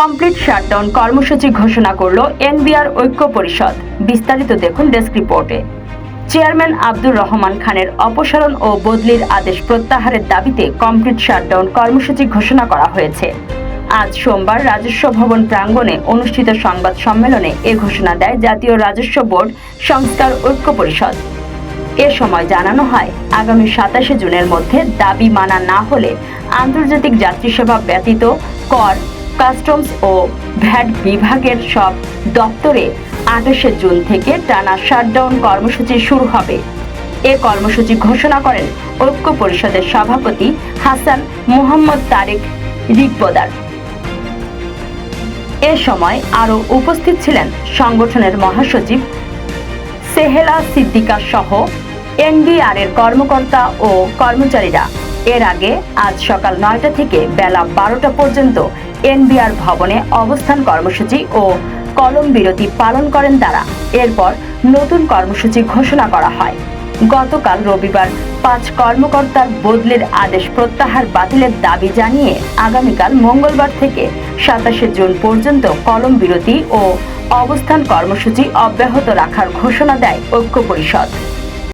Complete shutdown কর্মসূচি ঘোষণা করল এনবিআর ঐক্য পরিষদ। বিস্তারিত দেখুন ডেস্ক রিপোর্টে। চেয়ারম্যান আব্দুর রহমান খানের অপসারণ ও বদলির আদেশ প্রত্যাহারের দাবিতে কমপ্লিট শাটডাউন কর্মসূচি ঘোষণা করা হয়েছে। আজ সোমবার রাজস্ব ভবন প্রাঙ্গণে অনুষ্ঠিত সংবাদ সম্মেলনে এ ঘোষণা দেয় জাতীয় রাজস্ব বোর্ড, সংস্কার ঐক্য পরিষদ। এ সময় জানানো হয়, আগামী সাতাশে জুনের মধ্যে দাবি মানা না হলে আন্তর্জাতিক যাত্রী সেবা ব্যতীত কর কাস্টমস ও ভ্যাট বিভাগের সব দপ্তরে আঠাশে জুন থেকে টানা শাটডাউন কর্মসূচি শুরু হবে। এ কর্মসূচি ঘোষণা করেন ঐক্য পরিষদের সভাপতি হাসান মোহাম্মদ তারেক রিকবদার এ সময় আরও উপস্থিত ছিলেন সংগঠনের মহাসচিব সেহেলা সিদ্দিকা সহ এনবিআর এর কর্মকর্তা ও কর্মচারীরা। এর আগে আজ সকাল নয়টা থেকে বেলা বারোটা পর্যন্ত এনবিআর ভবনে অবস্থান কর্মসূচি ও কলম বিরতি পালন করেন তারা। এরপর নতুন কর্মসূচি ঘোষণা করা হয়। গতকাল রবিবার পাঁচ কর্মকর্তার বদলির আদেশ প্রত্যাহার বাতিলের দাবি জানিয়ে আগামীকাল মঙ্গলবার থেকে সাতাশে জুন পর্যন্ত কলম বিরতি ও অবস্থান কর্মসূচি অব্যাহত রাখার ঘোষণা দেয় ঐক্য পরিষদ।